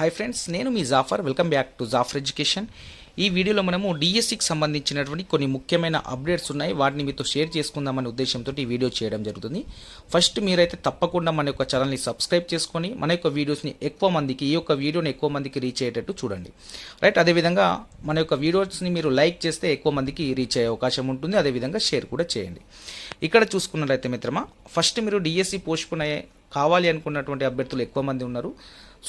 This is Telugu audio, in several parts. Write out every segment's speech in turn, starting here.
హాయ్ ఫ్రెండ్స్ నేను మీ Jafar welcome back to Jafar education ఈ వీడియోలో మనము డిఎస్సికి సంబంధించినటువంటి కొన్ని ముఖ్యమైన అప్డేట్స్ ఉన్నాయి. వాటిని మీతో షేర్ చేసుకుందామనే ఉద్దేశంతో ఈ వీడియో చేయడం జరుగుతుంది. ఫస్ట్ మీరైతే తప్పకుండా మన యొక్క ఛానల్ని సబ్స్క్రైబ్ చేసుకొని మన యొక్క వీడియోస్ని ఎక్కువ మందికి ఈ యొక్క వీడియోని ఎక్కువ మందికి రీచ్ అయ్యేటట్టు చూడండి. రైట్ అదేవిధంగా మన యొక్క వీడియోస్ని మీరు లైక్ చేస్తే ఎక్కువ మందికి రీచ్ అయ్యే అవకాశం ఉంటుంది. అదేవిధంగా షేర్ కూడా చేయండి. ఇక్కడ చూసుకున్నట్లయితే మిత్రమా ఫస్ట్ మీరు డిఎస్సి పోస్ట్పోన్ అయ్యే కావాలి అనుకున్నటువంటి అభ్యర్థులు ఎక్కువ మంది ఉన్నారు.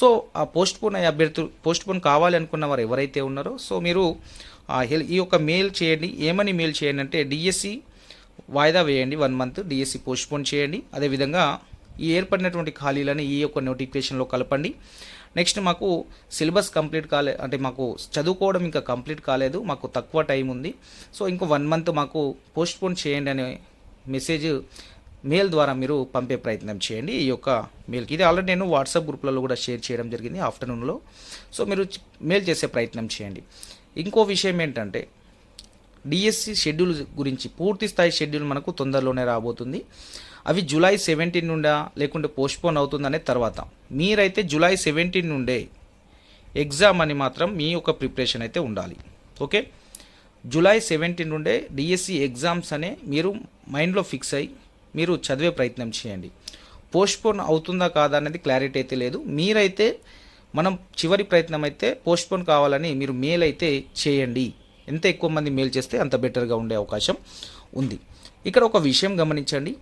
సో ఆ పోస్ట్ పోన్ అయ్యే అభ్యర్థులు పోస్ట్ పోన్ కావాలి అనుకున్న వారు ఎవరైతే ఉన్నారో సో మీరు ఆ ఈ యొక్క మెయిల్ చేయండి. ఏమని మెయిల్ చేయండి అంటే డిఎస్సి వాయిదా వేయండి one month DSC postpone చేయండి. అదేవిధంగా ఈ ఏర్పడినటువంటి ఖాళీలని ఈ యొక్క నోటిఫికేషన్లో కలపండి. నెక్స్ట్ మాకు సిలబస్ కంప్లీట్ కాలే అంటే మాకు చదువుకోవడం ఇంకా కంప్లీట్ కాలేదు. మాకు తక్కువ టైం ఉంది. సో ఇంకో వన్ మంత్ మాకు పోస్ట్ పోన్ చేయండి అనే మెసేజ్ మెయిల్ ద్వారా మీరు పంపే ప్రయత్నం చేయండి. ఈ యొక్క మెయిల్కి ఇది ఆల్రెడీ నేను వాట్సాప్ గ్రూప్లలో కూడా షేర్ చేయడం జరిగింది ఆఫ్టర్నూన్లో. సో మీరు మెయిల్ చేసే ప్రయత్నం చేయండి. ఇంకో విషయం ఏంటంటే డిఎస్సి షెడ్యూల్ గురించి పూర్తి స్థాయి షెడ్యూల్ మనకు తొందరలోనే రాబోతుంది. అవి జూలై సెవెంటీన్ నుండా లేకుంటే పోస్ట్పోన్ అవుతుందనే తర్వాత. మీరైతే జూలై సెవెంటీన్ నుండే ఎగ్జామ్ అని మాత్రం మీ యొక్క ప్రిపరేషన్ అయితే ఉండాలి. ఓకే? జూలై సెవెంటీన్ నుండే డిఎస్సి ఎగ్జామ్స్ అనే మీరు మైండ్లో ఫిక్స్ అయ్యి మీరు చదివే ప్రయత్నం చేయండి. పోస్ట్పోన్ అవుతుందా కాదా అనేది క్లారిటీ అయితే లేదు. మీరైతే మనం చివరి ప్రయత్నం అయితే పోస్ట్పోన్ కావాలని మీరు మెయిల్ అయితే చేయండి. ఎంత ఎక్కువ మంది మెయిల్ చేస్తే అంత బెటర్గా ఉండే అవకాశం ఉంది. ఇక్కడ ఒక విషయం గమనించండి.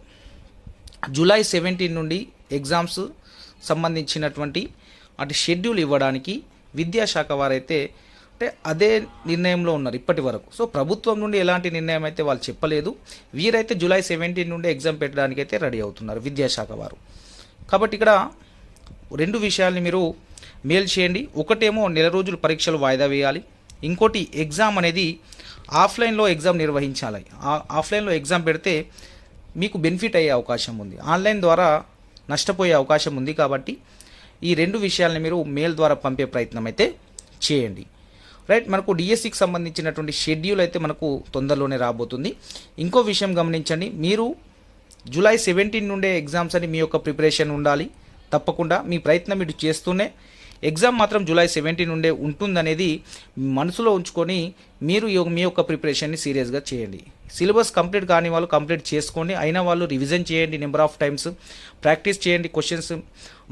జూలై సెవెంటీన్ నుండి ఎగ్జామ్స్ సంబంధించినటువంటి అటు షెడ్యూల్ ఇవ్వడానికి విద్యాశాఖ వారైతే అంటే అదే నిర్ణయంలో ఉన్నారు ఇప్పటి వరకు. సో ప్రభుత్వం నుండి ఎలాంటి నిర్ణయం అయితే వాళ్ళు చెప్పలేదు. వీరైతే జూలై సెవెంటీన్ నుండి ఎగ్జామ్ పెట్టడానికి అయితే రెడీ అవుతున్నారు విద్యాశాఖ వారు. కాబట్టి ఇక్కడ రెండు విషయాల్ని మీరు మేల్ చేయండి. ఒకటేమో నెల రోజులు పరీక్షలు వాయిదా వేయాలి. ఇంకోటి ఎగ్జామ్ అనేది ఆఫ్లైన్లో ఎగ్జామ్ నిర్వహించాలి. ఆ- ఆఫ్లైన్లో ఎగ్జామ్ పెడితే మీకు బెనిఫిట్ అయ్యే అవకాశం ఉంది. ఆన్లైన్ ద్వారా నష్టపోయే అవకాశం ఉంది కాబట్టి ఈ రెండు విషయాల్ని మీరు మెయిల్ ద్వారా పంపే ప్రయత్నం అయితే చేయండి. రైట్ మనకు డిఎస్సికి సంబంధించినటువంటి షెడ్యూల్ అయితే మనకు తొందరలోనే రాబోతుంది. ఇంకో విషయం గమనించండి. మీరు జూలై సెవెంటీన్ నుండే ఎగ్జామ్స్ అని మీ యొక్క ప్రిపరేషన్ ఉండాలి. తప్పకుండా మీ ప్రయత్నం ఇటు చేస్తూనే ఎగ్జామ్ మాత్రం జూలై సెవెంటీన్ నుండే ఉంటుందనేది మనసులో ఉంచుకొని మీరు మీ యొక్క ప్రిపరేషన్ని సీరియస్గా చేయండి. సిలబస్ కంప్లీట్ కాని వాళ్ళు కంప్లీట్ చేసుకోండి. అయినా వాళ్ళు రివిజన్ చేయండి నెంబర్ ఆఫ్ టైమ్స్ ప్రాక్టీస్ చేయండి క్వశ్చన్స్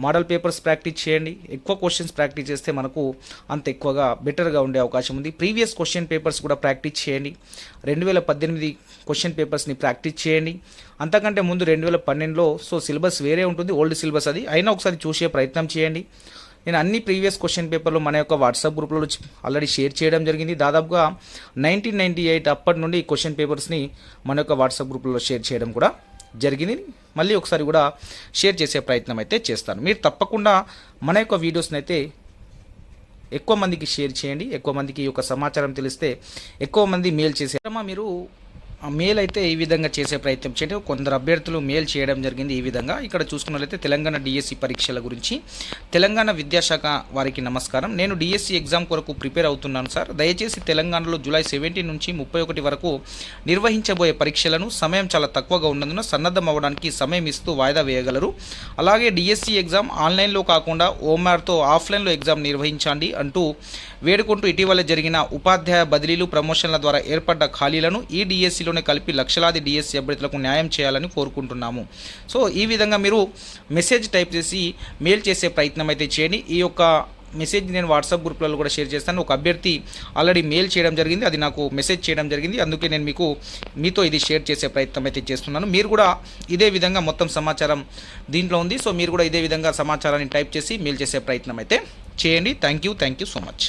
మోడల్ పేపర్స్ ప్రాక్టీస్ చేయండి. ఎక్కువ క్వశ్చన్స్ ప్రాక్టీస్ చేస్తే మనకు అంత ఎక్కువగా బెటర్గా ఉండే అవకాశం ఉంది. ప్రీవియస్ క్వశ్చన్ పేపర్స్ కూడా ప్రాక్టీస్ చేయండి. రెండు వేల పద్దెనిమిది క్వశ్చన్ పేపర్స్ని ప్రాక్టీస్ చేయండి. అంతకంటే ముందు రెండు వేల పన్నెండులో సో సిలబస్ వేరే ఉంటుంది ఓల్డ్ సిలబస్ అది. అయినా ఒకసారి చూసే ప్రయత్నం చేయండి. నేను అన్ని ప్రీవియస్ క్వశ్చన్ పేపర్లు మన యొక్క వాట్సాప్ గ్రూప్లో ఆల్రెడీ షేర్ చేయడం జరిగింది. దాదాపుగా నైన్టీన్ నైంటీ ఎయిట్ అప్పటి నుండి క్వశ్చన్ పేపర్స్ని మన యొక్క వాట్సాప్ గ్రూప్లో షేర్ చేయడం కూడా జరిగింది. మళ్ళీ ఒకసారి కూడా షేర్ చేసే ప్రయత్నం అయితే చేస్తాను. మీరు తప్పకుండా మన యొక్క వీడియోస్ని అయితే ఎక్కువ మందికి షేర్ చేయండి. ఎక్కువ మందికి ఈ యొక్క సమాచారం తెలిస్తే ఎక్కువ మంది మెయిల్ చేసే మీరు మేల్ అయితే ఈ విధంగా చేసే ప్రయత్నం చేయండి. కొందరు అభ్యర్థులు మేల్ చేయడం జరిగింది ఈ విధంగా. ఇక్కడ చూసుకున్నట్లయితే తెలంగాణ డిఎస్సి పరీక్షల గురించి. తెలంగాణ విద్యాశాఖ వారికి నమస్కారం. నేను డిఎస్సి ఎగ్జామ్ కొరకు ప్రిపేర్ అవుతున్నాను సార్. దయచేసి తెలంగాణలో జూలై సెవెంటీన్ నుంచి ముప్పై ఒకటి వరకు నిర్వహించబోయే పరీక్షలను సమయం చాలా తక్కువగా ఉన్నందున సన్నద్ధం అవ్వడానికి సమయం ఇస్తూ వాయిదా వేయగలరు. అలాగే డిఎస్సి ఎగ్జామ్ ఆన్లైన్లో కాకుండా ఓమార్తో ఆఫ్లైన్లో ఎగ్జామ్ నిర్వహించండి అంటూ వేడుకుంటూ ఇటీవల జరిగిన ఉపాధ్యాయ బదిలీలు ప్రమోషన్ల ద్వారా ఏర్పడ్డ ఖాళీలను ఈ డిఎస్సిలోనే కలిపి లక్షలాది డిఎస్సి అభ్యర్థులకు న్యాయం చేయాలని కోరుకుంటున్నాము. సో ఈ విధంగా మీరు మెసేజ్ టైప్ చేసి మెయిల్ చేసే ప్రయత్నం అయితే చేయండి. ఈ యొక్క మెసేజ్ నేను వాట్సాప్ గ్రూప్లలో కూడా షేర్ చేస్తాను. ఒక అభ్యర్థి ఆల్రెడీ మెయిల్ చేయడం జరిగింది. అది నాకు మెసేజ్ చేయడం జరిగింది. అందుకే నేను మీకు మీతో ఇది షేర్ చేసే ప్రయత్నం అయితే చేస్తున్నాను. మీరు కూడా ఇదే విధంగా మొత్తం సమాచారం దీంట్లో ఉంది. సో మీరు కూడా ఇదే విధంగా సమాచారాన్ని టైప్ చేసి మెయిల్ చేసే ప్రయత్నం అయితే చేయండి. Thank you. Thank you so much.